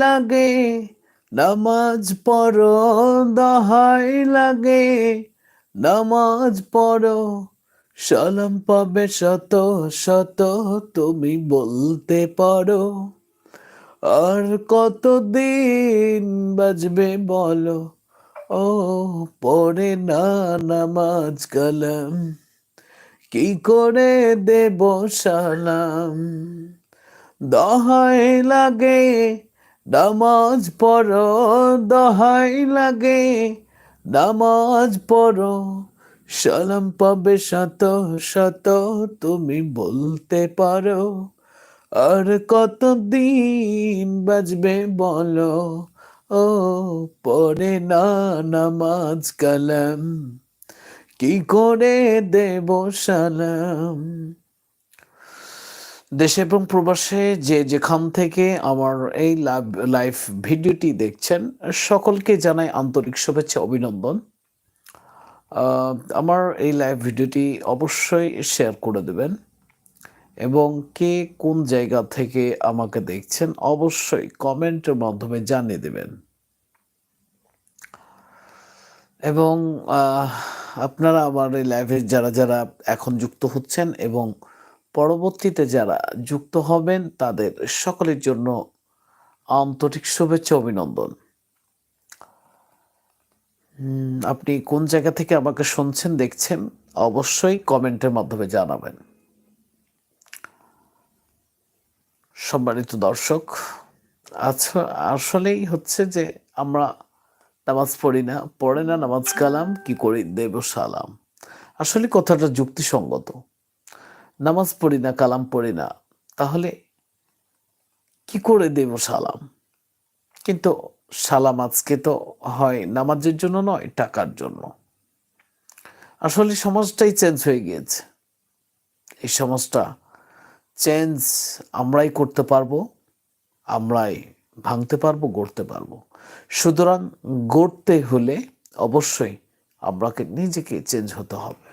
লাগে, নামাজ পড়ো, দহাই লাগে। নামাজ পড়ো, সালাম পাবে শত শত, তুমি বলতে পারো। আর কতদিন বাজবে বলো, ও পড়ে না নামাজ কালাম। কি করে দেব সালাম? দহাই লাগে নামাজ পড়ো, দহাই লাগে। নামাজ পড়ো, সালাম পাবে শত শত, তুমি বলতে পারো। আর কতদিন বাজবে বলো, ও পড়ে না নামাজ কালাম। কি করে দেব সালাম? দেশে এবং প্রবাসে যে যেখান থেকে আমার এই লাইভ ভিডিওটি দেখছেন, সকলকে জানাই আন্তরিক শুভেচ্ছা, অভিনন্দন। আমার এই লাইভ ভিডিওটি অবশ্যই শেয়ার করে দেবেন এবং কে কোন জায়গা থেকে আমাকে দেখছেন অবশ্যই কমেন্টের মাধ্যমে জানিয়ে দেবেন। এবং আপনারা আমার এই লাইভে যারা যারা এখন যুক্ত হচ্ছেন এবং পরবর্তীতে যারা যুক্ত হবেন, তাদের সকলের জন্য আন্তরিক শুভেচ্ছা, অভিনন্দন। আপনি কোন জায়গা থেকে আমাকে শুনছেন, দেখছেন, অবশ্যই কমেন্টের মাধ্যমে জানাবেন। সম্মানিত দর্শক আচ্ছা আসলেই হচ্ছে যে আমরা নামাজ পড়ি না, পড়ে না, নামাজ কালাম, কি করি? দেব সালাম আসলে কথাটা যুক্তিসঙ্গত। নামাজ পড়ি না, কালাম পড়ি না, তাহলে কি করে দেব সালাম? কিন্তু সালাম আজকে তো হয় নামাজের জন্য নয়, টাকার জন্য। আসলে সমাজটাই চেঞ্জ হয়ে গিয়েছে। এই সমাজটা চেঞ্জ আমরাই করতে পারব, আমরাই ভাঙতে পারব, গড়তে পারব। সুতরাং গড়তে হলে অবশ্যই আপনাকে নিজেকে চেঞ্জ হতে হবে।